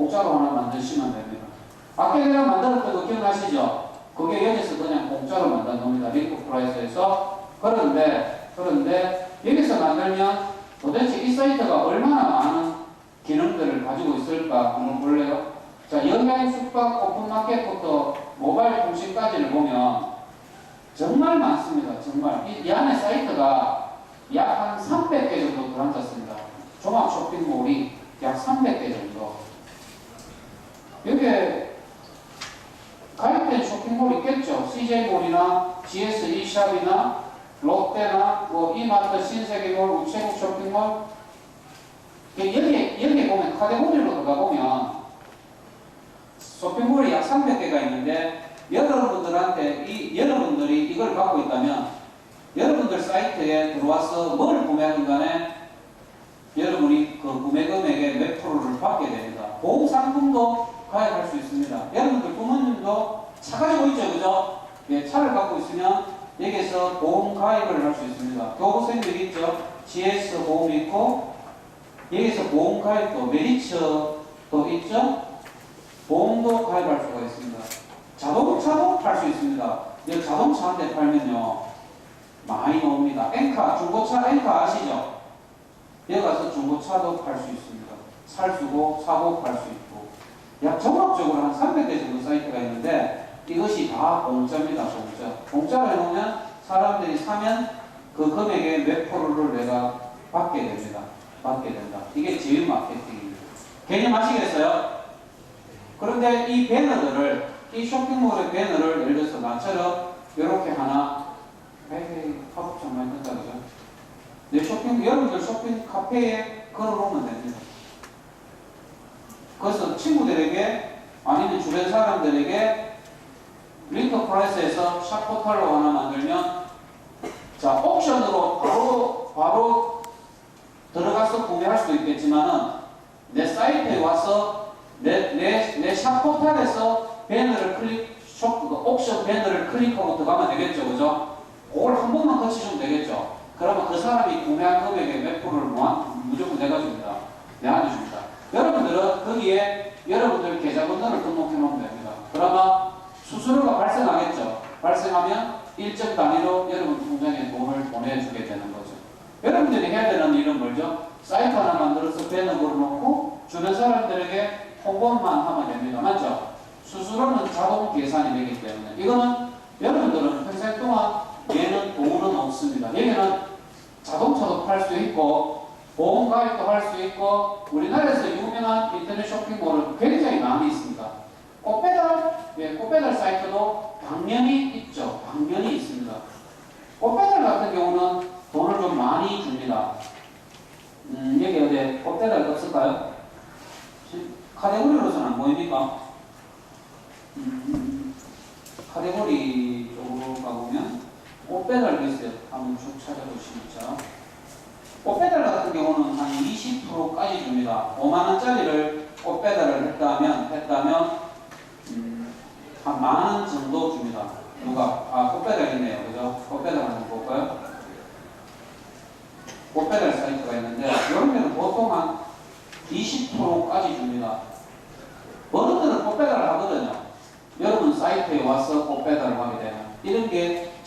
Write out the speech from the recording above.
공짜로 하나 만드시면 됩니다. 밖에 그냥 만들 때도 기억나시죠? 그게 여기서 그냥 공짜로 만든 겁니다. 링크 프라이스에서. 그런데, 그런데 여기서 만들면 도대체 이 사이트가 얼마나 많은 기능들을 가지고 있을까 한번 볼래요? 자, 영양 숙박 오픈마켓부터 모바일 통신까지를 보면 정말 많습니다. 정말. 이, 이 안에 사이트가 약 한 300개 정도 들어앉았습니다. 종합 쇼핑몰이 약 300개 정도. 여기에 가입된 쇼핑몰 있겠죠. CJ몰이나 GS e샵이나 롯데나 뭐 이마트, 신세계몰, 우체국 쇼핑몰. 여기 여기 보면 카테고리로 들어가 보면 쇼핑몰이 약 300개가 있는데 여러분들한테 이 여러분들이 이걸 갖고 있다면 여러분들 사이트에 들어와서 뭘 구매하든 간에 여러분이 그 구매 금액의 몇 프로를 받게 됩니다. 보험 상품도 가입할 수 있습니다. 여러분들 부모님도 차 가지고 있죠, 그죠? 예, 차를 갖고 있으면 여기서 보험 가입을 할 수 있습니다. 교부생들이 있죠? GS 보험 있고 여기서 보험 가입도 메리츠도 있죠? 보험도 가입할 수가 있습니다. 자동차도 팔 수 있습니다. 이 자동차 한 대 팔면요 많이 나옵니다. 엔카 중고차 엔카 아시죠? 여기 가서 중고차도 팔 수 있습니다. 살 수고 사고 팔 수 있고 약 종합적으로 한 300개 정도 사이트가 있는데 이것이 다 공짜입니다. 공짜. 공짜로 해놓으면 사람들이 사면 그 금액의 몇 프로를 내가 받게 됩니다. 받게 된다. 이게 제휴 마케팅입니다. 개념 아시겠어요? 그런데 이 배너들을 이 쇼핑몰의 배너를 예를 들어서 나처럼 이렇게 하나 에이 파급장 많이 든다 그죠? 내 쇼핑 여러분들 쇼핑 카페에 걸어놓으면 됩니다. 그래서 친구들에게 아니면 주변 사람들에게 프라이스에서 샵 포털로 하나 만들면 자 옵션으로 바로 바로 들어가서 구매할 수도 있겠지만은 내 사이트에 와서 내내내샵 포털에서 배너를 클릭 쇼그 옵션 배너를 클릭하고 들어가면 되겠죠, 그죠? 그걸 한 번만 거치시면 되겠죠. 그러면 그 사람이 구매한 금액의 몇 프로를 무한, 무조건 내가 줍니다. 내가 줍니다. 여러분들은 거기에 여러분들 계좌번호를 등록해 놓으면 됩니다. 그러면 수수료가 발생하겠죠. 발생하면 일정 단위로 여러분 통장에 돈을 보내주게 되는 거죠. 여러분들이 해야 되는 일은 뭐죠? 사이트 하나 만들어서 배너 걸어놓고 주변 사람들에게 홍보만 하면 됩니다. 맞죠? 수수료는 자동 계산이 되기 때문에 이거는 여러분들은 평생 동안 얘는 돈은 없습니다. 여기는 자동차도 팔 수 있고 보험 가입도 할 수 있고 우리나라에서 유명한 인터넷 쇼핑몰은 굉장히 있습니다. 꽃배달, 예, 꽃배달 당연히 있죠. 당연히 있습니다. 꽃배달 같은 경우는 돈을 좀 많이 줍니다. 음, 여기 어디 꽃배달 없을까요? 지- 카테고리로서는 안 보입니까? 음, 카테고리 쪽으로 가보면 꽃배달도 있어요. 한번 쭉 찾아보시죠. 꽃배달 같은 경우는 한 20%까지 줍니다. 5만원짜리를 꽃배달을 했다면, 했다면, 음, 한 만 원 정도 줍니다. 누가? 아, 꽃배달 있네요. 그죠? 꽃배달 한번 볼까요? 꽃배달 사이트가 있는데, 데는 보통 한 20%까지 줍니다. 어른들은 꽃배달을 하거든요. 여러분 사이트에 와서 꽃배달을 하게 되면 이런 게